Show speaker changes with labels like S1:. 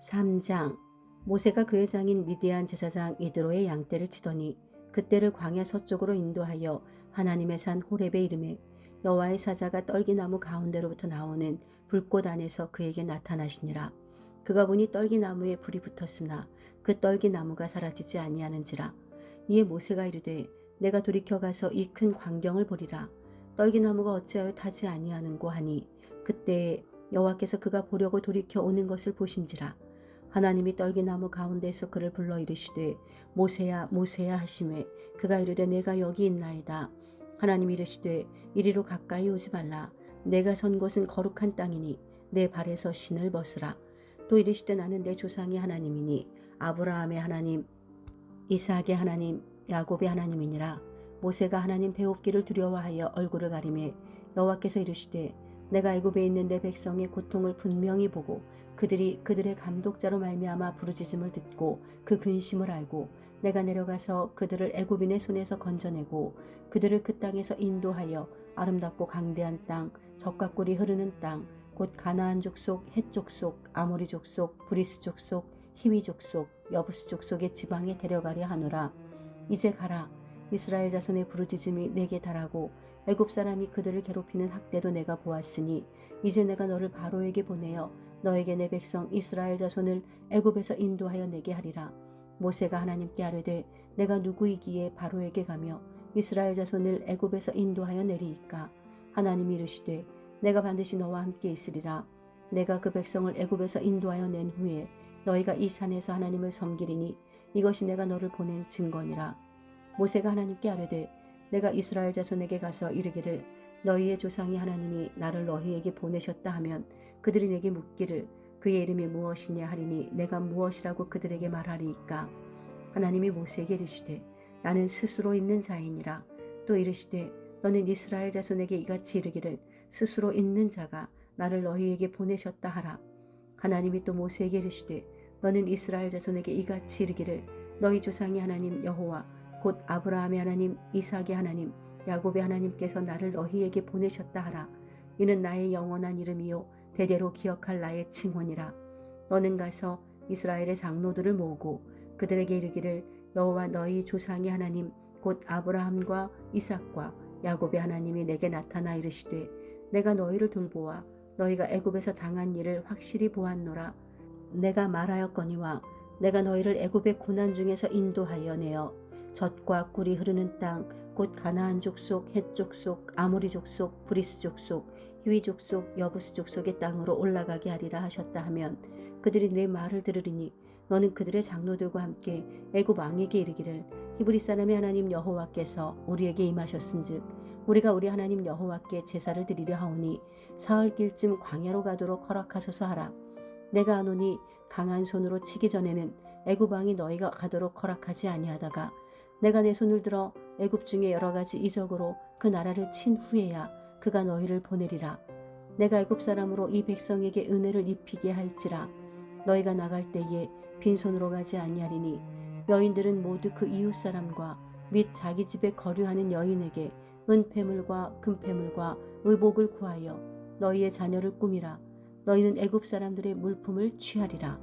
S1: 3장 모세가 그의 장인 미디안 제사장 이드로의 양떼를 치더니 그때를 광야 서쪽으로 인도하여 하나님의 산 호렙의 이름에 여호와의 사자가 떨기나무 가운데로부터 나오는 불꽃 안에서 그에게 나타나시니라. 그가 보니 떨기나무에 불이 붙었으나 그 떨기나무가 사라지지 아니하는지라. 이에 모세가 이르되 내가 돌이켜 가서 이 큰 광경을 보리라. 떨기나무가 어찌하여 타지 아니하는고 하니 그때에 여호와께서 그가 보려고 돌이켜 오는 것을 보신지라. 하나님이 떨기나무 가운데에서 그를 불러 이르시되 모세야 모세야 하심에 그가 이르되 내가 여기 있나이다. 하나님이 이르시되 이리로 가까이 오지 말라. 내가 선 곳은 거룩한 땅이니 내 발에서 신을 벗으라. 또 이르시되 나는 내 조상의 하나님이니 아브라함의 하나님 이삭의 하나님 야곱의 하나님이니라. 모세가 하나님 배웁기를 두려워하여 얼굴을 가리매 여호와께서 이르시되 내가 애굽에 있는 내 백성의 고통을 분명히 보고 그들이 그들의 감독자로 말미암아 부르짖음을 듣고 그 근심을 알고 내가 내려가서 그들을 애굽인의 손에서 건져내고 그들을 그 땅에서 인도하여 아름답고 강대한 땅 적과 꿀이 흐르는 땅 곧 가나안 족속 헷 족속 아모리 족속 브리스 족속 히위 족속 여부스 족속의 지방에 데려가려 하노라. 이제 가라. 이스라엘 자손의 부르짖음이 내게 달하고 애굽 사람이 그들을 괴롭히는 학대도 내가 보았으니 이제 내가 너를 바로에게 보내어 너에게 내 백성 이스라엘 자손을 애굽에서 인도하여 내게 하리라. 모세가 하나님께 아뢰되 내가 누구이기에 바로에게 가며 이스라엘 자손을 애굽에서 인도하여 내리이까 하나님이 이르시되 내가 반드시 너와 함께 있으리라. 내가 그 백성을 애굽에서 인도하여 낸 후에 너희가 이 산에서 하나님을 섬기리니 이것이 내가 너를 보낸 증거니라. 모세가 하나님께 아뢰되 내가 이스라엘 자손에게 가서 이르기를 너희의 조상이 하나님이 나를 너희에게 보내셨다 하면 그들이 내게 묻기를 그의 이름이 무엇이냐 하리니 내가 무엇이라고 그들에게 말하리이까? 하나님이 모세에게 이르시되 나는 스스로 있는 자이니라. 또 이르시되 너는 이스라엘 자손에게 이같이 이르기를 스스로 있는 자가 나를 너희에게 보내셨다 하라. 하나님이 또 모세에게 이르시되 너는 이스라엘 자손에게 이같이 이르기를 너희 조상의 하나님 여호와 곧 아브라함의 하나님, 이삭의 하나님, 야곱의 하나님께서 나를 너희에게 보내셨다 하라. 이는 나의 영원한 이름이요 대대로 기억할 나의 칭혼이라. 너는 가서 이스라엘의 장로들을 모으고 그들에게 이르기를 여호와 너희 조상의 하나님 곧 아브라함과 이삭과 야곱의 하나님이 내게 나타나 이르시되 내가 너희를 돌보아 너희가 애굽에서 당한 일을 확실히 보았노라. 내가 말하였거니와 내가 너희를 애굽의 고난 중에서 인도하여 내어 젖과 꿀이 흐르는 땅, 곧 가나안 족속, 헷 족속, 아모리 족속, 브리스 족속, 히위 족속, 여부스 족속의 땅으로 올라가게 하리라 하셨다 하면 그들이 내 말을 들으리니 너는 그들의 장로들과 함께 애굽 왕에게 이르기를 히브리 사람의 하나님 여호와께서 우리에게 임하셨은즉 우리가 우리 하나님 여호와께 제사를 드리려 하오니 사흘길쯤 광야로 가도록 허락하소서 하라. 내가 아노니 강한 손으로 치기 전에는 애굽 왕이 너희가 가도록 허락하지 아니하다가 내가 내 손을 들어 애굽 중에 여러 가지 이적으로 그 나라를 친 후에야 그가 너희를 보내리라. 내가 애굽 사람으로 이 백성에게 은혜를 입히게 할지라. 너희가 나갈 때에 빈손으로 가지 아니하리니 여인들은 모두 그 이웃 사람과 및 자기 집에 거류하는 여인에게 은폐물과 금폐물과 의복을 구하여 너희의 자녀를 꾸미라. 너희는 애굽 사람들의 물품을 취하리라.